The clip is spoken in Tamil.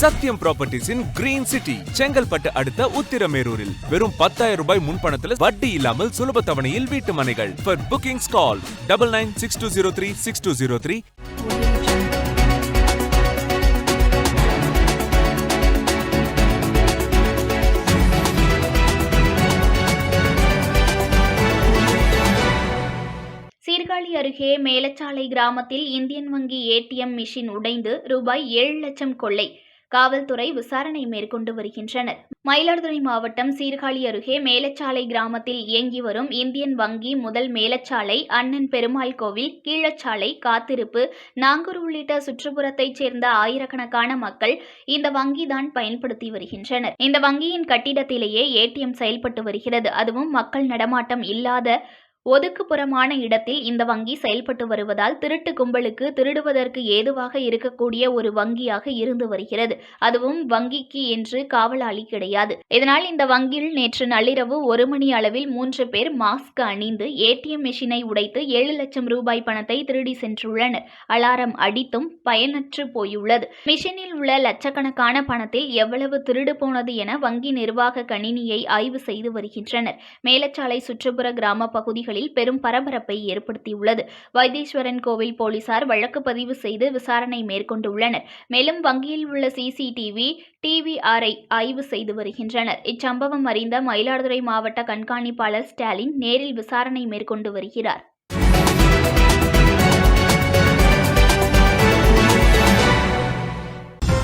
சத்யம் ப்ராப்பர்ட்டிஸின் கிரீன் சிட்டி செங்கல்பட்டு அடுத்த உத்திரமேரூரில். வெறும் பத்தாயிரம் ரூபாய் முன்பணத்தில் வட்டி இல்லாமல் சுலப தவணையில் வீட்டு மனைகள். For bookings call double nine six two zero three six two zero three Sirkazhi அருகே மேலச்சாலை கிராமத்தில் இந்தியன் வங்கி ஏடிஎம் மிஷின் உடைந்து ரூபாய் ஏழு லட்சம் கொள்ளை. காவல்துறை விசாரணை மேற்கொண்டு வருகின்றனர். மயிலாடுதுறை மாவட்டம் சீர்காழி அருகே மேலச்சாலை கிராமத்தில் இயங்கி வரும் இந்தியன் வங்கி முதல் மேலச்சாலை அண்ணன் பெருமாள் கோவில் கீழச்சாலை காத்திருப்பு நாங்கூர் உள்ளிட்ட சுற்றுப்புறத்தைச் சேர்ந்த ஆயிரக்கணக்கான மக்கள் இந்த வங்கிதான் பயன்படுத்தி வருகின்றனர். இந்த வங்கியின் கட்டிடத்திலேயே ஏடிஎம் செயல்பட்டு வருகிறது. அதுவும் மக்கள் நடமாட்டம் இல்லாத ஒதுக்குப்புறமான இடத்தில் இந்த வங்கி செயல்பட்டு வருவதால் திருட்டு கும்பலுக்கு திருடுவதற்கு ஏதுவாக இருக்கக்கூடிய ஒரு வங்கியாக இருந்து வருகிறது. அதுவும் வங்கிக்கு என்று காவலாளி கிடையாது. இதனால் இந்த வங்கியில் நேற்று நள்ளிரவு ஒரு மணி அளவில் மூன்று பேர் மாஸ்க் அணிந்து ஏடிஎம் மிஷினை உடைத்து ஏழு லட்சம் ரூபாய் பணத்தை திருடி சென்றுள்ளனர். அலாரம் அடித்தும் பயனற்று போயுள்ளது. மிஷினில் உள்ள லட்சக்கணக்கான பணத்தில் எவ்வளவு திருடு போனது என வங்கி நிர்வாக கணினியை ஆய்வு செய்து வருகின்றனர். மேலச்சாலை சுற்றுப்புற கிராம பகுதிகளில் பெரும் பரபரப்பை ஏற்படுத்தியுள்ளது. வைத்தீஸ்வரன் கோவில் போலீசார் வழக்கு பதிவு செய்து விசாரணை மேற்கொண்டுள்ளனர். மேலும் வங்கியில் உள்ள சிசிடிவி டிவிஆரை ஆய்வு செய்து வருகின்றனர். இச்சம்பவம் அறிந்த மயிலாடுதுறை மாவட்ட கண்காணிப்பாளர் ஸ்டாலின் நேரில் விசாரணை மேற்கொண்டு வருகிறார்.